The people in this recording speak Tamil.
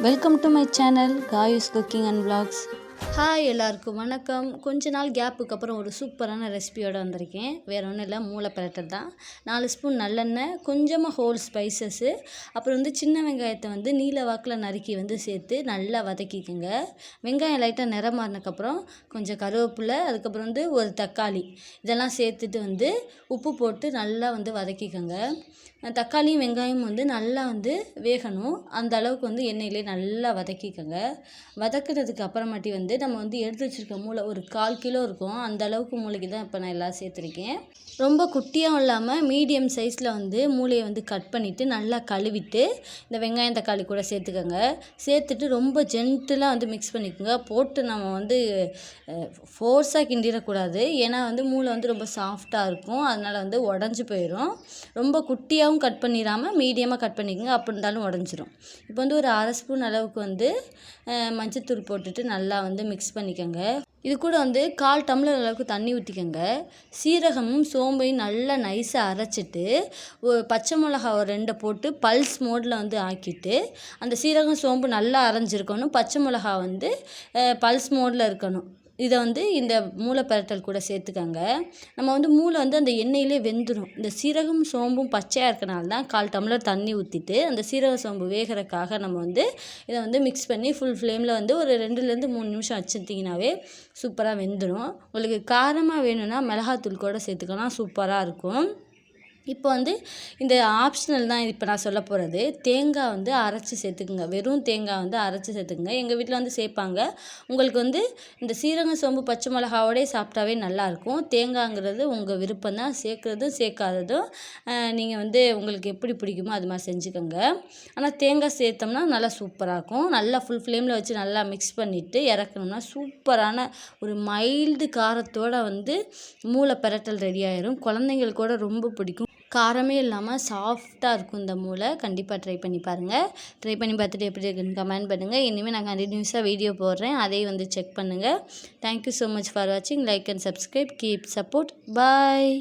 welcome to my channel Kayu's cooking and vlogs hi எல்லாருக்கும் வணக்கம் கொஞ்ச நாள் கேப்புக்கு அப்புறம் ஒரு சூப்பரான ரெசிபியோடு வந்திருக்கேன் வேறு ஒன்றும் இல்லை மூளை பிரட்டர் தான் நாலு ஸ்பூன் நல்லெண்ணெய் கொஞ்சமாக ஹோல் ஸ்பைசஸ்ஸு அப்புறம் வந்து சின்ன வெங்காயத்தை வந்து நீல வாக்கில் நறுக்கி வந்து சேர்த்து நல்லா வதக்கிக்கோங்க வெங்காயம் லைட்டாக நிறம் மாறினக்கப்புறம் கொஞ்சம் கருவேப்பிலை அதுக்கப்புறம் வந்து ஒரு தக்காளி இதெல்லாம் சேர்த்துட்டு வந்து உப்பு போட்டு நல்லா வந்து வதக்கிக்கோங்க தக்காளியும் வெங்காயமும் வந்து நல்லா வந்து வேகணும் அந்த அளவுக்கு வந்து எண்ணெயிலே நல்லா வதக்கிக்கோங்க வதக்குறதுக்கு அப்புறமாட்டி வந்து நம்ம வந்து எடுத்து வச்சுருக்க மூளை ஒரு கால் கிலோ இருக்கும் அந்த அளவுக்கு மூளைக்கு தான் இப்போ நான் எல்லாம் சேர்த்துருக்கேன் ரொம்ப குட்டியாகவும் இல்லாமல் மீடியம் சைஸில் வந்து மூளையை வந்து கட் பண்ணிவிட்டு நல்லா கழுவிட்டு இந்த வெங்காயம் தக்காளி கூட சேர்த்துக்கோங்க சேர்த்துட்டு ரொம்ப ஜென்டிலாக வந்து மிக்ஸ் பண்ணிக்கோங்க போட்டு நம்ம வந்து ஃபோர்ஸாக கிண்டிடக்கூடாது ஏன்னா வந்து மூளை வந்து ரொம்ப சாஃப்டாக இருக்கும் அதனால் வந்து உடஞ்சி போயிடும் ரொம்ப குட்டியாகவும் கட் பண்ணிடாமல் மீடியமாக கட் பண்ணிக்கோங்க அப்படி இருந்தாலும் உடஞ்சிரும் இப்போ வந்து ஒரு அரை ஸ்பூன் அளவுக்கு வந்து மஞ்சத்தூள் போட்டுட்டு நல்லா வந்து மிக்ஸ் மிக்ஸ் பண்ணிக்கோங்க இது கூட வந்து கால் டம்ளர் அளவுக்கு தண்ணி ஊற்றிக்கோங்க சீரகமும் சோம்பையும் நல்லா நைஸாக அரைச்சிட்டு ஒரு பச்சை மிளகா ஒரு ரெண்டை போட்டு பல்ஸ் மோடில் வந்து ஆக்கிட்டு அந்த சீரகம் சோம்பு நல்லா அரைஞ்சிருக்கணும் பச்சை மிளகா வந்து பல்ஸ் மோடில் இருக்கணும் இதை வந்து இந்த பரட்டல் கூட சேர்த்துக்கங்க நம்ம வந்து மூளை வந்து அந்த எண்ணெயிலே வெந்துடும் இந்த சீரகம் சோம்பும் பச்சையாக இருக்கனால தான் கால் டம்ளர் தண்ணி ஊற்றிட்டு அந்த சீரக சோம்பு வேகிறக்காக நம்ம வந்து இதை வந்து மிக்ஸ் பண்ணி ஃபுல் ஃப்ளேமில் வந்து ஒரு ரெண்டுலேருந்து மூணு நிமிஷம் வச்சுட்டிங்கனாவே சூப்பராக வெந்துடும் உங்களுக்கு காரமாக வேணும்னா மிளகாத்தூள் கூட சேர்த்துக்கலாம் சூப்பராக இருக்கும் இப்போ வந்து இந்த ஆப்ஷனல் தான் இப்போ நான் சொல்ல போகிறது தேங்காய் வந்து அரைச்சி சேர்த்துக்குங்க வெறும் தேங்காய் வந்து அரைச்சி சேர்த்துக்குங்க எங்கள் வீட்டில் வந்து சேர்ப்பாங்க உங்களுக்கு வந்து இந்த சீரக சோம்பு பச்சை மிளகாவோடய சாப்பிட்டாவே நல்லாயிருக்கும் தேங்காய்ங்கிறது உங்கள் விருப்பம் தான் சேர்க்குறதும் சேர்க்காததும் நீங்கள் வந்து உங்களுக்கு எப்படி பிடிக்குமோ அது மாதிரி செஞ்சுக்கோங்க ஆனால் தேங்காய் சேர்த்தோம்னா நல்லா சூப்பராக இருக்கும் நல்லா ஃபுல் ஃப்ளேமில் வச்சு நல்லா மிக்ஸ் பண்ணிவிட்டு இறக்கணும்னா சூப்பரான ஒரு மைல்டு காரத்தோடு வந்து மூளை பெரட்டல் ரெடி ஆயிரும் குழந்தைங்களுக்கு கூட ரொம்ப பிடிக்கும் காரமே இல்லாமல் சாஃப்டாக இருக்கும் இந்த மூளை கண்டிப்பாக ட்ரை பண்ணி பாருங்கள் ட்ரை பண்ணி பார்த்துட்டு எப்படி இருக்குன்னு கமெண்ட் பண்ணுங்கள் இனிமேல் நான் கண்டினியூஸாக வீடியோ போடுறேன் அதையும் வந்து செக் பண்ணுங்கள் thank you so much for வாட்சிங் like and subscribe keep support bye